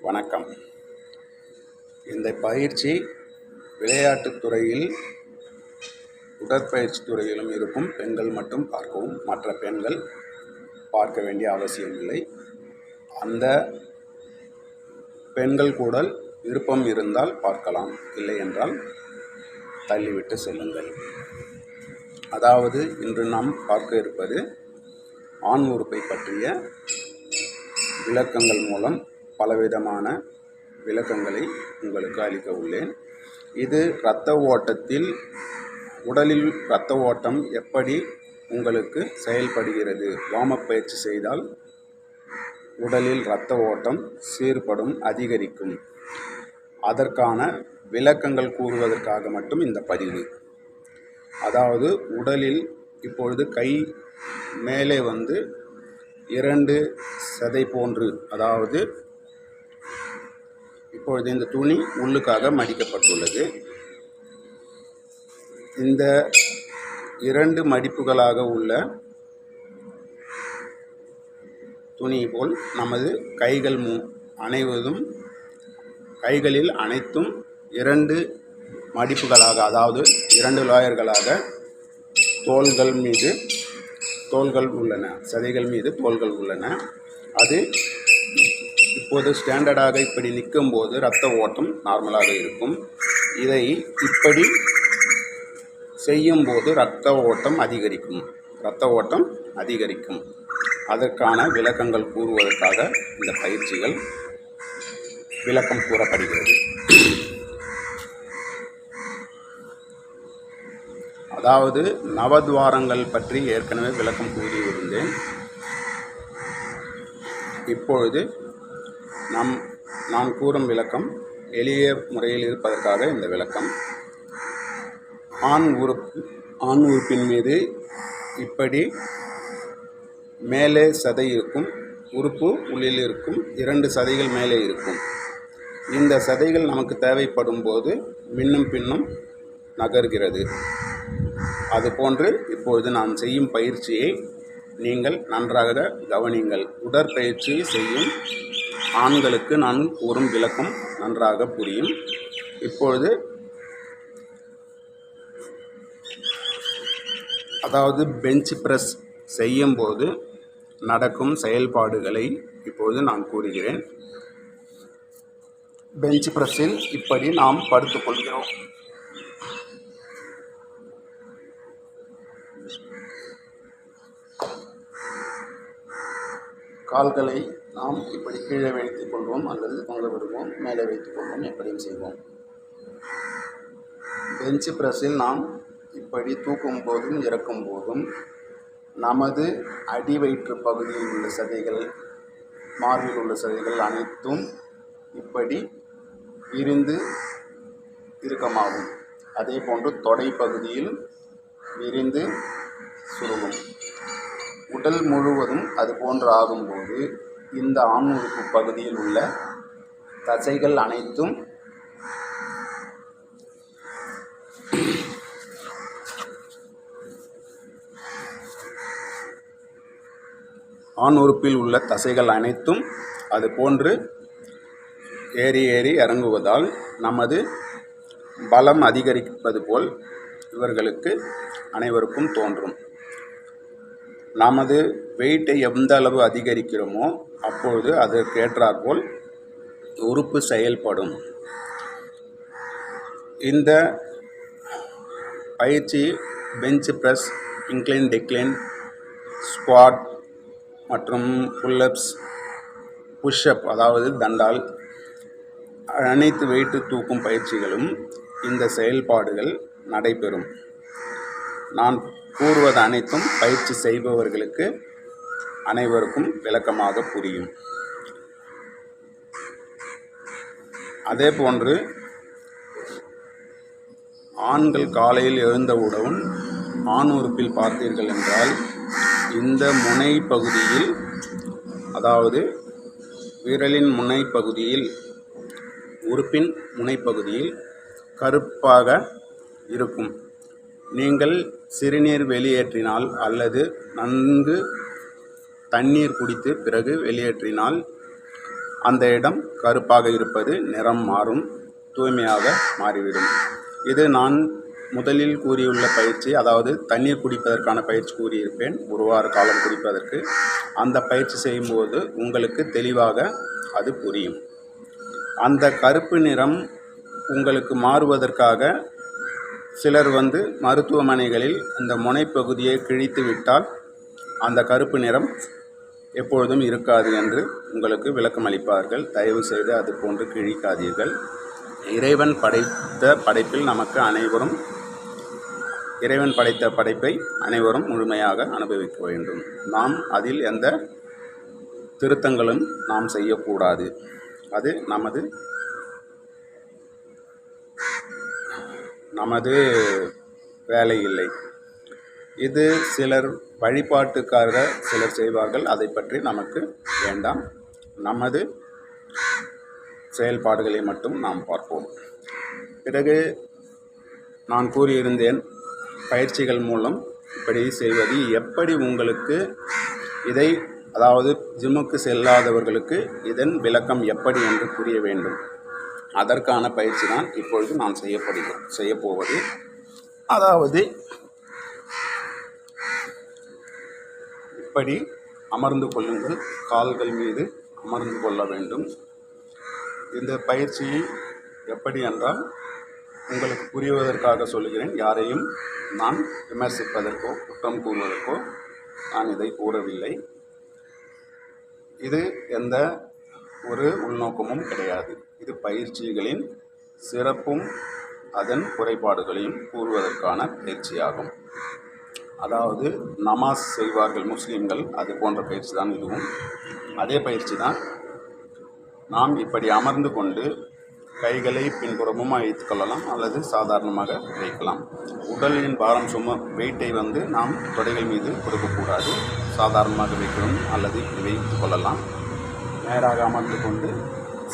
வணக்கம். இந்த பயிற்சி விளையாட்டுத் துறையில் உடற்பயிற்சி துறையிலும் இருக்கும் பெண்கள் மட்டும் பார்க்கவும் மற்ற பெண்கள் பார்க்க வேண்டிய அவசியமில்லை. அந்த பெண்கள் கூட விருப்பம் இருந்தால் பார்க்கலாம் இல்லை என்றால் தள்ளிவிட்டு செல்லுங்கள். அதாவது இன்று நாம் பார்க்க இருப்பது ஆண் உறுப்பை பற்றிய விளக்கங்கள் மூலம் பலவிதமான விளக்கங்களை உங்களுக்கு அளிக்க உள்ளேன். இது இரத்த ஓட்டத்தில் உடலில் இரத்த ஓட்டம் எப்படி உங்களுக்கு செயல்படுகிறது? வாமப் பயிற்சி செய்தால் உடலில் இரத்த ஓட்டம் சீர்படும் அதிகரிக்கும். அதற்கான விளக்கங்கள் கூறுவதற்காக மட்டும் இந்த பதிவு. அதாவது உடலில் இப்பொழுது கை மேலே வந்து இரண்டு சதை போன்று அதாவது இப்பொழுது இந்த துணி உள்ளுக்காக மடிக்கப்பட்டுள்ளது. இந்த இரண்டு மடிப்புகளாக உள்ள துணி போல் நமது கைகள் மு அனைவதும் கைகளில் அனைத்தும் இரண்டு மடிப்புகளாக அதாவது இரண்டு லாயர்களாக தோள்கள் மீது தோள்கள் உள்ளன சதைகள் மீது தோள்கள் உள்ளன. அது இப்போது ஸ்டாண்டர்டாக இப்படி நிற்கும் போது ரத்த ஓட்டம் நார்மலாக இருக்கும். இதை இப்படி செய்யும்போது இரத்த ஓட்டம் அதிகரிக்கும். இரத்த ஓட்டம் அதிகரிக்கும். அதற்கான விளக்கங்கள் கூறுவதற்காக இந்த பயிற்சிகள் விளக்கம் கூறப்படுகிறது. அதாவது நவத்வாரங்கள் பற்றி ஏற்கனவே விளக்கம் கூறியிருந்தேன். இப்பொழுது நம் நான் கூறும் விளக்கம் எளிய முறையில் இருப்பதற்காக இந்த விளக்கம். ஆண் உறுப்பு ஆண் உறுப்பின் மீது இப்படி மேலே சதை இருக்கும் உறுப்பு உள்ளில் இருக்கும் இரண்டு சதைகள் மேலே இருக்கும். இந்த சதைகள் நமக்கு தேவைப்படும் போது மின்னும் பின்னும் நகர்கிறது. அதுபோன்று இப்பொழுது நான் செய்யும் பயிற்சியை நீங்கள் நன்றாக கவனிங்கள். உடற்பயிற்சி செய்யும் ஆண்களுக்கு நான் கூறும் விளக்கம் நன்றாக புரியும். இப்பொழுது அதாவது பெஞ்ச் ப்ரெஸ் செய்யும்போது நடக்கும் செயல்பாடுகளை இப்பொழுது நான் கூறுகிறேன். பெஞ்ச் ப்ரெஸ்ஸில் இப்படி நாம் படுத்துக்கொள்கிறோம் கால்களை நாம் இப்படி கீழே வைத்துக் கொள்வோம் அல்லது தொங்க விடுவோம் மேலே வைத்துக் கொள்வோம். எப்படியும் செய்வோம். பெஞ்ச் பிரஸ்ஸில் நாம் இப்படி தூக்கும் போதும் இறக்கும் போதும் நமது அடி வயிற்று பகுதியில் உள்ள சதைகள் மார்பில் உள்ள சதைகள் அனைத்தும் இப்படி விரிந்து இறுக்கமாகும். அதே போன்று தொடை பகுதியில் விரிந்து சுருகும் உடல் முழுவதும் அது போன்று ஆகும்போது இந்த ஆண் உறுப்பு பகுதியில் உள்ள தசைகள் அனைத்தும் ஆண் உறுப்பில் உள்ள தசைகள் அனைத்தும் அது போன்று ஏறி ஏறி இறங்குவதால் நமது பலம் அதிகரிப்பது போல் இவர்களுக்கு அனைவருக்கும் தோன்றும். நமது வெயிட்டை எந்த அளவு அதிகரிக்கிறோமோ அப்பொழுது அதற்கேற்றாற்போல் உறுப்பு செயல்படும். இந்த பயிற்சி bench press incline decline squat மற்றும் புல்லப்ஸ் புஷ்அப் அதாவது தண்டால் அனைத்து வெயிட்டு தூக்கும் பயிற்சிகளும் இந்த செயல்பாடுகள் நடைபெறும். நான் கூறுவது அனைத்தும் பயிற்சி செய்பவர்களுக்கு அனைவருக்கும் விளக்கமாக புரியும். அதே போன்று ஆண்கள் காலையில் எழுந்தவுடன் ஆண் உறுப்பில் பார்த்தீர்கள் என்றால் இந்த முனை பகுதியில் அதாவது விரலின் முனை பகுதியில் உறுப்பின் முனைப்பகுதியில் கருப்பாக இருக்கும். நீங்கள் சிறுநீர் வெளியேற்றினால் அல்லது நன்கு தண்ணீர் குடித்து பிறகு வெளியேற்றினால் அந்த இடம் கருப்பாக இருப்பது நிறம் மாறும் தூய்மையாக மாறிவிடும். இது நான் முதலில் கூறியுள்ள பயிற்சி அதாவது தண்ணீர் குடிப்பதற்கான பயிற்சி கூறியிருப்பேன் ஒரு வார காலம் குடிப்பதற்கு. அந்த பயிற்சி செய்யும்போது உங்களுக்கு தெளிவாக அது புரியும். அந்த கருப்பு நிறம் உங்களுக்கு மாறுவதற்காக சிலர் வந்து மருத்துவமனைகளில் அந்த முனைப்பகுதியை கிழித்து விட்டால் அந்த கருப்பு நிறம் எப்பொழுதும் இருக்காது என்று உங்களுக்கு விளக்கம் அளிப்பார்கள் தயவு செய்து அது போன்று கிழிக்காதீர்கள். இறைவன் படைத்த படைப்பில் நமக்கு அனைவரும் இறைவன் படைத்த படைப்பை அனைவரும் முழுமையாக அனுபவிக்க வேண்டும். நாம் அதில் எந்த திருத்தங்களும் நாம் செய்யக்கூடாது. அது நமது நமது வேலை இல்லை இது சிலர் வழிபாட்டுக்காக சிலர் செய்வார்கள். அதை பற்றி நமக்கு வேண்டாம். நமது செயல்பாடுகளை மட்டும் நாம் பார்ப்போம். பிறகு நான் கூறியிருந்தேன் பயிற்சிகள் மூலம் இப்படி செய்வது எப்படி உங்களுக்கு இதை அதாவது ஜிம்முக்கு செல்லாதவர்களுக்கு இதன் விளக்கம் எப்படி என்று புரிய வேண்டும். அதற்கான பயிற்சி தான் இப்பொழுது நான் செய்யப்படுகிறேன் செய்யப்போவது. அதாவது இப்படி அமர்ந்து கொள்ளுங்கள். கால்கள் மீது அமர்ந்து கொள்ள வேண்டும். இந்த பயிற்சி எப்படி என்றால் உங்களுக்கு புரிவதற்காக சொல்கிறேன் யாரையும் நான் விமர்சிப்பதற்கோ குற்றம் கூறுவதற்கோ நான் இதை கூறவில்லை. இது எந்த ஒரு உள்நோக்கமும் கிடையாது. இது பயிற்சிகளின் சிறப்பும் அதன் குறைபாடுகளையும் கூறுவதற்கான பயிற்சியாகும். அதாவது நமாஸ் செய்வார்கள் முஸ்லீம்கள் அது போன்ற பயிற்சி தான் இதுவும். அதே பயிற்சி தான் நாம் இப்படி அமர்ந்து கொண்டு கைகளை பின்புறமும் அழைத்து கொள்ளலாம் அல்லது சாதாரணமாக வைக்கலாம். உடலின் பாரம் சும வெயிட்டை வந்து நாம் தொடைகள் மீது கொடுக்கக்கூடாது சாதாரணமாக வைக்கணும் அல்லது வைத்து கொள்ளலாம். நேராக அமர்ந்து கொண்டு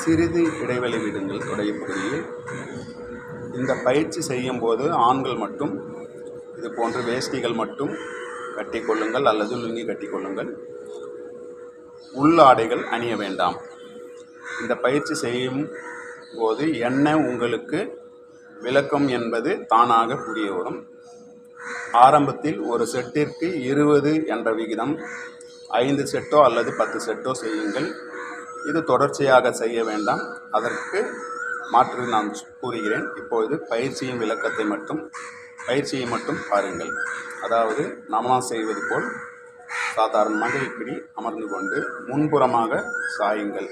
சிறிது இடைவெளி விடுங்கள் தொடை பகுதியில் இந்த பயிற்சி செய்யும் போது ஆண்கள் மட்டும் இது போன்ற வேஷ்டிகள் மட்டும் கட்டிக்கொள்ளுங்கள் அல்லது லுங்கி கட்டிக்கொள்ளுங்கள். உள்ளாடைகள் அணிய வேண்டாம். இந்த பயிற்சி செய்யும் போது என்ன உங்களுக்கு விளக்கம் என்பது தானாக புரிய வரும். ஆரம்பத்தில் ஒரு செட்டிற்கு இருபது என்ற விகிதம் ஐந்து செட்டோ அல்லது பத்து செட்டோ செய்யுங்கள். இது தொடர்ச்சியாக செய்ய வேண்டாம். அதற்கு மாற்று நான் கூறுகிறேன். இப்பொழுது பயிற்சியின் விளக்கத்தை மட்டும் பயிற்சியை மட்டும் பாருங்கள். அதாவது நமாஸ் செய்வது போல் சாதாரணமாக இப்படி அமர்ந்து கொண்டு முன்புறமாக சாயுங்கள்.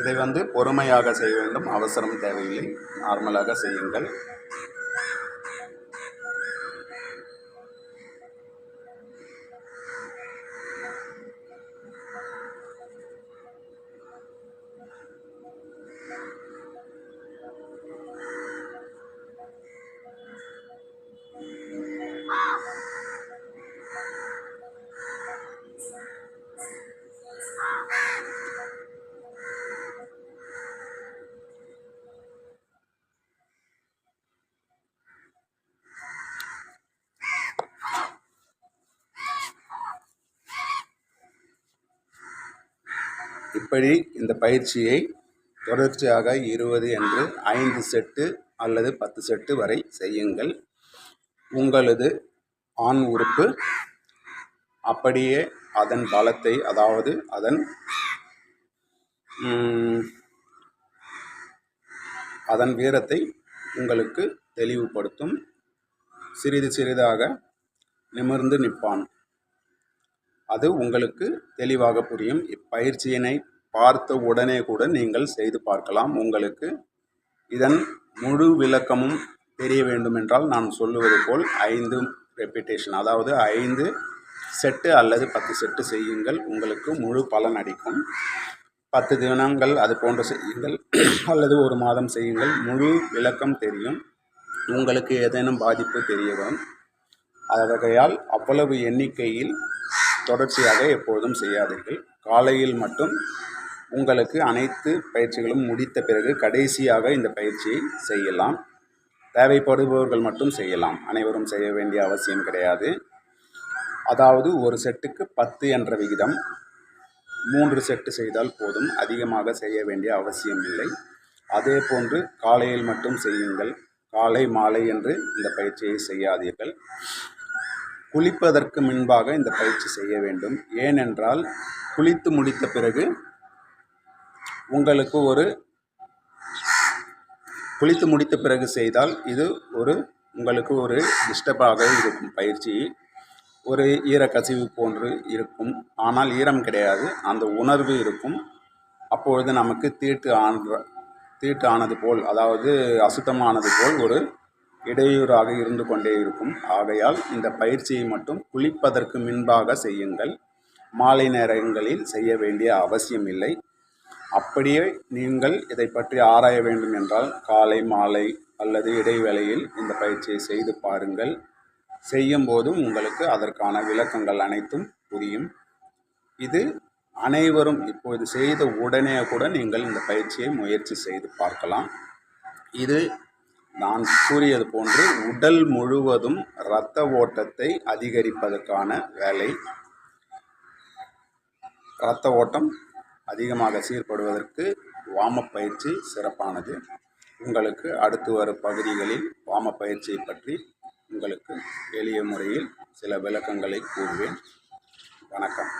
இதை வந்து பொறுமையாக செய்ய வேண்டும். அவசரம் தேவையில்லை. நார்மலாக செய்யுங்கள். இப்படி இந்த பயிற்சியை தொடர்ச்சியாக இருபது என்று ஐந்து செட்டு அல்லது பத்து செட்டு வரை செய்யுங்கள். உங்களது ஆண் உறுப்பு அப்படியே அதன் பலத்தை அதாவது அதன் அதன் வீரத்தை உங்களுக்கு தெளிவுபடுத்தும். சிறிது சிறிதாக நிமிர்ந்து நிற்பான். அது உங்களுக்கு தெளிவாக புரியும். இப்பயிற்சியினை பார்த்த உடனே கூட நீங்கள் செய்து பார்க்கலாம். உங்களுக்கு இதன் முழு விளக்கமும் தெரிய வேண்டுமென்றால் நான் சொல்லுவது போல் ஐந்து ரெப்பிட்டேஷன் அதாவது ஐந்து செட்டு அல்லது பத்து செட்டு செய்யுங்கள். உங்களுக்கு முழு பலன் அடிக்கும் பத்து தினங்கள் அது போன்று செய்யுங்கள். அல்லது ஒரு மாதம் செய்யுங்கள். முழு விளக்கம் தெரியும். உங்களுக்கு ஏதேனும் பாதிப்பு தெரிய வரும். ஆகையால் அவ்வளவு எண்ணிக்கையில் தொடர்ச்சியாக எப்பொழுதும் செய்யாதீர்கள். காலையில் மட்டும் உங்களுக்கு அனைத்து பயிற்சிகளும் முடித்த பிறகு கடைசியாக இந்த பயிற்சியை செய்யலாம். தேவைப்படுபவர்கள் மட்டும் செய்யலாம். அனைவரும் செய்ய வேண்டிய அவசியம் கிடையாது. அதாவது ஒரு செட்டுக்கு பத்து என்ற விகிதம். மூன்று செட்டு செய்தால் போதும். அதிகமாக செய்ய வேண்டிய அவசியம் இல்லை. அதே போன்று காலையில் மட்டும் செய்யுங்கள். காலை மாலை என்று இந்த பயிற்சியை செய்யாதீர்கள். குளிப்பதற்கு முன்பாக இந்த பயிற்சி செய்ய வேண்டும். ஏனென்றால் குளித்து முடித்த பிறகு உங்களுக்கு ஒரு குளித்து முடித்த பிறகு செய்தால் இது ஒரு உங்களுக்கு ஒரு டிஸ்டர்பாக இருக்கும் பயிற்சி. ஒரு ஈரக்கசிவு போன்று இருக்கும். ஆனால் ஈரம் கிடையாது அந்த உணர்வு இருக்கும். அப்பொழுது நமக்கு தீட்டு ஆன்ற தீட்டு ஆனது போல் அதாவது அசுத்தமானது போல் ஒரு இடையூறாக இருந்து கொண்டே இருக்கும். ஆகையால் இந்த பயிற்சியை மட்டும் குளிப்பதற்கு முன்பாக செய்யுங்கள். மாலை நேரங்களில் செய்ய வேண்டிய அவசியம் இல்லை. அப்படியே நீங்கள் இதை பற்றி ஆராய வேண்டும் என்றால் காலை மாலை அல்லது இடைவேளையில் இந்த பயிற்சியை செய்து பாருங்கள். செய்யும் போதும் உங்களுக்கு அதற்கான விளக்கங்கள் அனைத்தும் புரியும். இது அனைவரும் இப்போது செய்த உடனே கூட நீங்கள் இந்த பயிற்சியை முயற்சி செய்து பார்க்கலாம். இது நான் கூறியது போன்று உடல் முழுவதும் இரத்த ஓட்டத்தை அதிகரிப்பதற்கான வேலை. இரத்த ஓட்டம் அதிகமாக சீர்படுவதற்கு வாம பயிற்சி சிறப்பானது. உங்களுக்கு அடுத்து வரும் பகுதிகளில் வாம பயிற்சியை பற்றி உங்களுக்கு எளிய முறையில் சில விளக்கங்களை கூறுவேன். வணக்கம்.